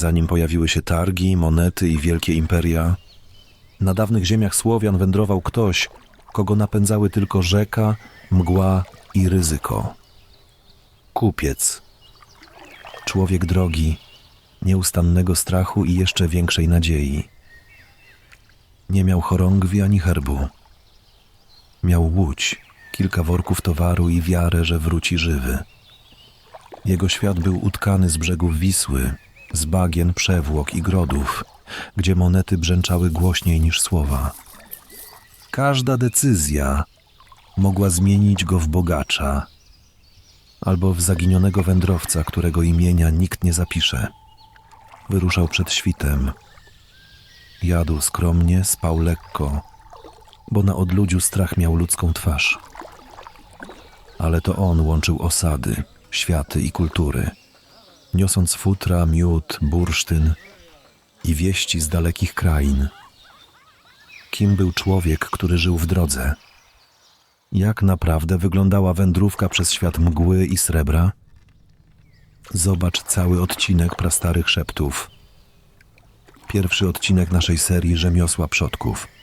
Zanim pojawiły się targi, monety i wielkie imperia, na dawnych ziemiach Słowian wędrował ktoś, kogo napędzały tylko rzeka, mgła i ryzyko. Kupiec. Człowiek drogi, nieustannego strachu i jeszcze większej nadziei. Nie miał chorągwi ani herbu. Miał łódź, kilka worków towaru i wiarę, że wróci żywy. Jego świat był utkany z brzegów Wisły, z bagien, przewłok i grodów, gdzie monety brzęczały głośniej niż słowa. Każda decyzja mogła zmienić go w bogacza albo w zaginionego wędrowca, którego imienia nikt nie zapisze. Wyruszał przed świtem. Jadł skromnie, spał lekko, bo na odludziu strach miał ludzką twarz. Ale to on łączył osady, światy i kultury, niosąc futra, miód, bursztyn i wieści z dalekich krain. Kim był człowiek, który żył w drodze? Jak naprawdę wyglądała wędrówka przez świat mgły i srebra? Zobacz cały odcinek prastarych szeptów. Pierwszy odcinek naszej serii Rzemiosła Przodków –